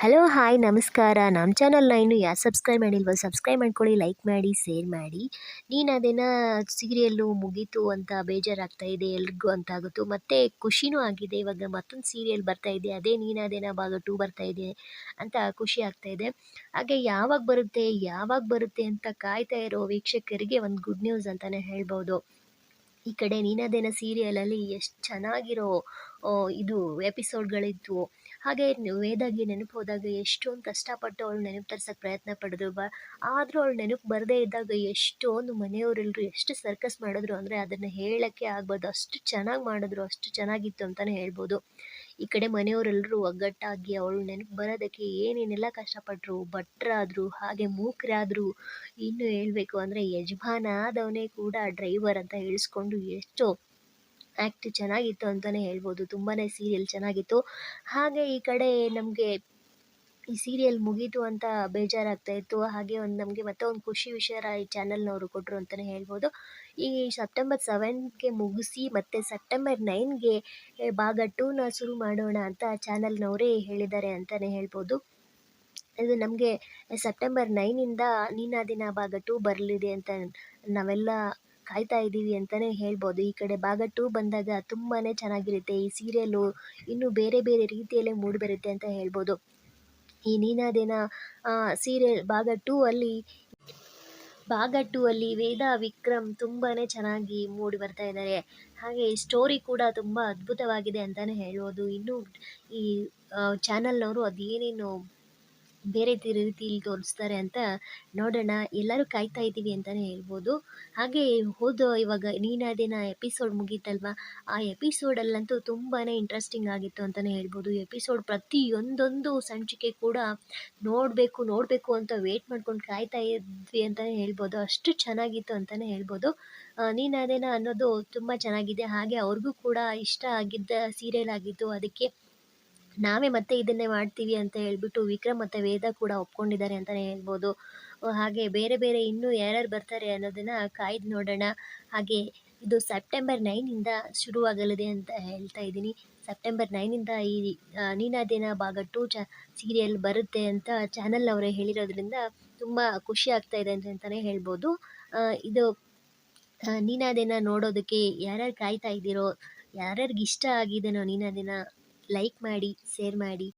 Hello, hi, ನಮಸ್ಕಾರ. ನಮ್ಮ ಚಾನಲ್ನ ಇನ್ನೂ ಯಾರು ಸಬ್ಸ್ಕ್ರೈಬ್ ಮಾಡಿಲ್ವ ಸಬ್ಸ್ಕ್ರೈಬ್ ಮಾಡ್ಕೊಳ್ಳಿ ಲೈಕ್ ಮಾಡಿ ಶೇರ್ ಮಾಡಿ. ನೀನು ಅದೇನೋ ಸೀರಿಯಲ್ಲು ಮುಗೀತು ಅಂತ ಬೇಜಾರಾಗ್ತಾ ಇದೆ, ಎಲ್ರಿಗೂ ಅಂತ ಆಗುತ್ತು, ಮತ್ತು ಖುಷಿನೂ ಆಗಿದೆ. ಇವಾಗ ಮತ್ತೊಂದು ಸೀರಿಯಲ್ ಬರ್ತಾ ಇದೆ, ಅದೇ ಅದೇನೋ ಭಾಗ ಟೂ ಬರ್ತಾ ಇದೆ ಅಂತ ಖುಷಿ ಆಗ್ತಾ ಇದೆ. ಹಾಗೆ ಯಾವಾಗ ಬರುತ್ತೆ ಯಾವಾಗ ಬರುತ್ತೆ ಅಂತ ಕಾಯ್ತಾ ಇರೋ ವೀಕ್ಷಕರಿಗೆ ಒಂದು ಗುಡ್ ನ್ಯೂಸ್ ಅಂತಲೇ ಹೇಳ್ಬೋದು. ಈ ಕಡೆ ನೀನಾದೇನ ಸೀರಿಯಲಲ್ಲಿ ಎಷ್ಟು ಚೆನ್ನಾಗಿರೋ ಇದು ಎಪಿಸೋಡ್ಗಳಿದ್ವು ಹಾಗೆ ವೇದಾಗೆ ನೆನಪು ಹೋದಾಗ ಎಷ್ಟೊಂದು ಕಷ್ಟಪಟ್ಟು ಅವಳು ನೆನಪು ತರ್ಸೋಕ್ಕೆ ಪ್ರಯತ್ನ ಪಡಿದ್ರು. ಬ, ಆದರೂ ಅವಳು ನೆನಪು ಬರದೇ ಇದ್ದಾಗ ಎಷ್ಟೊಂದು ಮನೆಯವರೆಲ್ಲರೂ ಎಷ್ಟು ಸರ್ಕಸ್ ಮಾಡಿದ್ರು ಅಂದರೆ ಅದನ್ನು ಹೇಳೋಕ್ಕೆ ಆಗ್ಬೋದು ಅಷ್ಟು ಚೆನ್ನಾಗಿ ಮಾಡಿದ್ರು, ಅಷ್ಟು ಚೆನ್ನಾಗಿತ್ತು ಅಂತಲೇ ಹೇಳ್ಬೋದು. ಈ ಕಡೆ ಮನೆಯವರೆಲ್ಲರೂ ಒಗ್ಗಟ್ಟಾಗಿ ಅವಳು ನೆನಪು ಬರೋದಕ್ಕೆ ಏನೇನೆಲ್ಲ ಕಷ್ಟಪಟ್ಟರು ಭಟ್ರಾದರು, ಹಾಗೆ ಮೂಕರಾದರು, ಇನ್ನು ಹೇಳಬೇಕು ಅಂದರೆ ಯಜಮಾನ ಆದವನೇ ಕೂಡ ಡ್ರೈವರ್ ಅಂತ ಇಳಿಸ್ಕೊಂಡು ಎಷ್ಟು ಆ್ಯಕ್ಟ್ ಚೆನ್ನಾಗಿತ್ತು ಅಂತಲೇ ಹೇಳ್ಬೋದು. ತುಂಬಾ ಸೀರಿಯಲ್ ಚೆನ್ನಾಗಿತ್ತು. ಹಾಗೆ ಈ ಕಡೆ ನಮಗೆ ಈ ಸೀರಿಯಲ್ ಮುಗೀತು ಅಂತ ಬೇಜಾರಾಗ್ತಾ ಇತ್ತು. ಹಾಗೆ ಒಂದು ನಮಗೆ ಮತ್ತೆ ಒಂದು ಖುಷಿ ವಿಷಯ ಈ ಚಾನಲ್ನವರು ಕೊಟ್ಟರು ಅಂತಲೇ ಹೇಳ್ಬೋದು. ಈ ಸೆಪ್ಟೆಂಬರ್ ಸೆವೆನ್ಗೆ ಮುಗಿಸಿ ಮತ್ತು ಸೆಪ್ಟೆಂಬರ್ ನೈನ್ಗೆ ಭಾಗ ಟೂನ ಶುರು ಮಾಡೋಣ ಅಂತ ಚಾನಲ್ನವರೇ ಹೇಳಿದ್ದಾರೆ ಅಂತಲೇ ಹೇಳ್ಬೋದು. ಇದು ನಮಗೆ ಸೆಪ್ಟೆಂಬರ್ ನೈನಿಂದ ನೀನಾ ದಿನ ಭಾಗ ಟೂ ಬರಲಿದೆ ಅಂತ ನಾವೆಲ್ಲ ಕಾಯ್ತಾ ಇದ್ದೀವಿ ಅಂತಲೇ ಹೇಳ್ಬೋದು. ಈ ಕಡೆ ಭಾಗ ಟೂ ಬಂದಾಗ ತುಂಬಾ ಚೆನ್ನಾಗಿರುತ್ತೆ. ಈ ಸೀರಿಯಲ್ಲು ಇನ್ನೂ ಬೇರೆ ಬೇರೆ ರೀತಿಯಲ್ಲೇ ಮೂಡಿಬರುತ್ತೆ ಅಂತ ಹೇಳ್ಬೋದು. ಈ ನೀನಾದೇನ ಸೀರಿಯಲ್ ಭಾಗ ಟೂ ಅಲ್ಲಿ ಭಾಗ ಟೂ ಅಲ್ಲಿ ವೇದ, ವಿಕ್ರಮ್ ತುಂಬಾ ಚೆನ್ನಾಗಿ ಮೂಡಿ ಬರ್ತಾ ಇದ್ದಾರೆ ಹಾಗೆ ಸ್ಟೋರಿ ಕೂಡ ತುಂಬ ಅದ್ಭುತವಾಗಿದೆ ಅಂತಲೇ ಹೇಳ್ಬೋದು. ಇನ್ನು ಈ ಚಾನಲ್ನವರು ಅದೇನೇನು ಬೇರೆ ರೀತಿಯಲ್ಲಿ ತೋರಿಸ್ತಾರೆ ಅಂತ ನೋಡೋಣ. ಎಲ್ಲರೂ ಕಾಯ್ತಾ ಇದ್ದೀವಿ ಅಂತಲೇ ಹೇಳ್ಬೋದು. ಹಾಗೆ ಹೋದ ಇವಾಗ ನೀನಾದೇನ ಎಪಿಸೋಡ್ ಮುಗೀತಲ್ವಾ? ಆ ಎಪಿಸೋಡಲ್ಲಂತೂ ತುಂಬಾ ಇಂಟ್ರೆಸ್ಟಿಂಗ್ ಆಗಿತ್ತು ಅಂತಲೇ ಹೇಳ್ಬೋದು. ಎಪಿಸೋಡ್ ಪ್ರತಿಯೊಂದೊಂದು ಸಂಚಿಕೆ ಕೂಡ ನೋಡಬೇಕು ನೋಡಬೇಕು ಅಂತ ವೇಟ್ ಮಾಡ್ಕೊಂಡು ಕಾಯ್ತಾ ಇದ್ವಿ ಅಂತಲೇ ಹೇಳ್ಬೋದು. ಅಷ್ಟು ಚೆನ್ನಾಗಿತ್ತು ಅಂತಲೇ ಹೇಳ್ಬೋದು. ನೀನಾದೇನ ಅನ್ನೋದು ತುಂಬ ಚೆನ್ನಾಗಿದೆ. ಹಾಗೆ ಅವ್ರಿಗೂ ಕೂಡ ಇಷ್ಟ ಆಗಿದ್ದ ಸೀರಿಯಲ್ ಆಗಿತ್ತು ಅದಕ್ಕೆ ನಾವೇ ಮತ್ತೆ ಇದನ್ನೇ ಮಾಡ್ತೀವಿ ಅಂತ ಹೇಳ್ಬಿಟ್ಟು ವಿಕ್ರಮ್ ಮತ್ತು ವೇದ ಕೂಡ ಒಪ್ಕೊಂಡಿದ್ದಾರೆ ಅಂತಲೇ ಹೇಳ್ಬೋದು. ಹಾಗೆ ಬೇರೆ ಬೇರೆ ಇನ್ನೂ ಯಾರ್ಯಾರು ಬರ್ತಾರೆ ಅನ್ನೋದನ್ನು ಕಾಯ್ದು ನೋಡೋಣ. ಹಾಗೆ ಇದು ಸೆಪ್ಟೆಂಬರ್ ನೈನಿಂದ ಶುರುವಾಗಲಿದೆ ಅಂತ ಹೇಳ್ತಾ ಇದ್ದೀನಿ. ಸೆಪ್ಟೆಂಬರ್ ನೈನಿಂದ ಈ ನೀನಾ ದಿನ ಭಾಗ ಟು ಚ, ಸೀರಿಯಲ್ ಬರುತ್ತೆ ಅಂತ ಚಾನಲ್ ಅವರೇ ಹೇಳಿರೋದ್ರಿಂದ ತುಂಬ ಖುಷಿ ಆಗ್ತಾ ಇದೆ ಅಂತಲೇ ಹೇಳ್ಬೋದು. ಇದು ನೀನಾ ನೀನಾದೇನ ನೋಡೋದಕ್ಕೆ ಯಾರ್ಯಾರು ಕಾಯ್ತಾ ಇದ್ದೀರೋ, ಯಾರ್ಯಾರಿಗೆ ಇಷ್ಟ ಆಗಿದೆನೋ ನೀನಾದೇನ ಲೈಕ್ ಮಾಡಿ ಶೇರ್ ಮಾಡಿ.